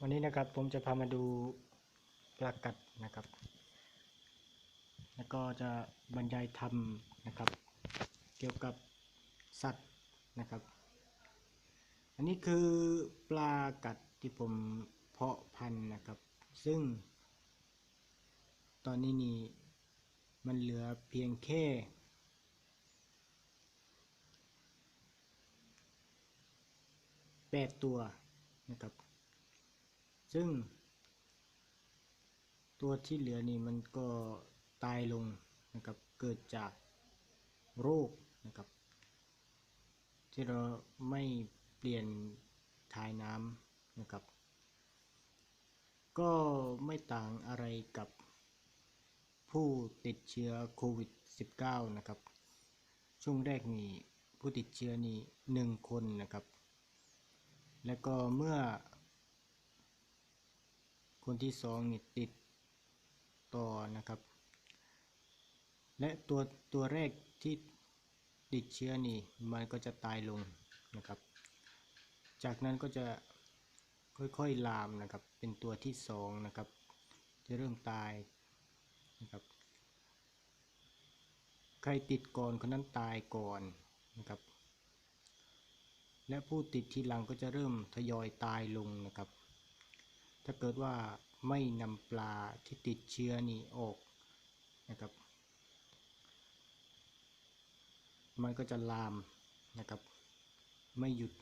วันนี้นะครับผมจะพามาดูปลากัดนะครับ แล้วก็จะบรรยายธรรมนะครับ เกี่ยวกับสัตว์นะครับ อันนี้คือปลากัดที่ผมเพาะพันธุ์นะครับ ซึ่ง ตอนนี้นี่มันเหลือเพียงแค่แปดตัวนะครับ ซึ่ง ตัวที่เหลือนี่มันก็ตายลงนะครับ เกิดจากโรคนะครับ ที่เราไม่เปลี่ยนถ่ายน้ำนะครับ ก็ไม่ต่างอะไรกับผู้ติดเชื้อโควิด -19 นะครับ ช่วงแรกนี่ผู้ติดเชื้อนี่หนึ่งคนนะครับ แล้วก็เมื่อ คนที่สองนี่ติดต่อนะครับ และตัวตัวแรกที่ติดเชื้อนี่มันก็จะตายลงนะครับ จากนั้นก็จะค่อยๆลามนะครับ เป็นตัวที่สองนะครับ จะเริ่มตายนะครับ ใครติดก่อนคนนั้นตายก่อนนะครับ และผู้ติดทีหลังก็จะเริ่มทยอยตายลงนะครับ ถ้าเกิดว่าไม่นำปลาที่ติดเชื้อนี้ออกนะครับ มันก็จะลามนะครับ ไม่หยุด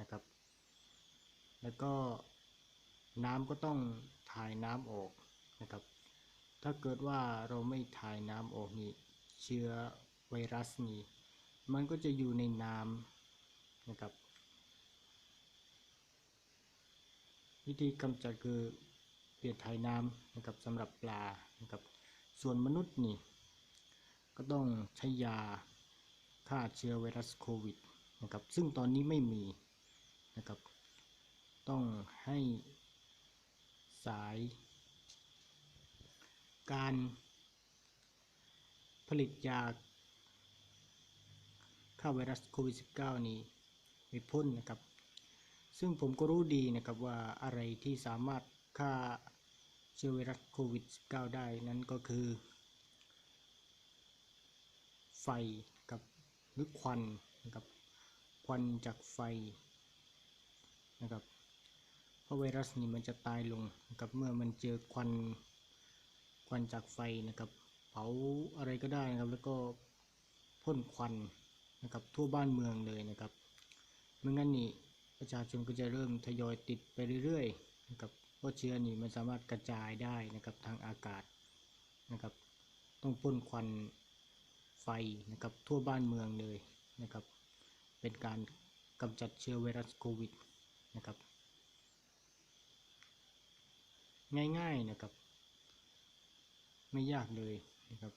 นะครับ แล้วก็น้ำก็ต้องถ่ายน้ำออกนะครับ ถ้าเกิดว่าเราไม่ถ่ายน้ำออกนี่เชื้อไวรัสนี้มันก็จะอยู่ในน้ำนะครับ วิธีกำจัดคือเปลี่ยนถ่ายน้ำนะครับสำหรับปลานะครับส่วนมนุษย์นี่ก็ต้องใช้ยาฆ่าเชื้อไวรัสโควิดนะครับซึ่งตอนนี้ไม่มีนะครับต้องให้สาย การผลิตยาฆ่าไวรัสโควิด -19 นี้ไปพ่นนะครับ ซึ่งผมก็รู้ดีนะครับว่าอะไรที่สามารถฆ่าเชื้อไวรัสโควิด -19 ได้นั้นก็คือ ไฟกับหรือควันนะครับควันจากไฟนะครับเพราะไวรัสนี่มันจะตายลงนะครับเมื่อมันเจอควันควันจากไฟนะครับเผาอะไรก็ได้นะครับแล้วก็พ่นควันนะครับทั่วบ้านเมืองเลยนะครับเมื่องั้นนี่ ประชาชนก็จะเริ่มทยอยติดไปเรื่อยๆนะครับเพราะเชื้อนี่มันสามารถกระจายได้นะครับทางอากาศนะครับ ต้องพ่นควันไฟนะครับทั่วบ้านเมืองเลยนะครับ เป็นการกำจัดเชื้อไวรัสโควิดนะครับ ง่ายๆนะครับ ไม่ยากเลยนะครับ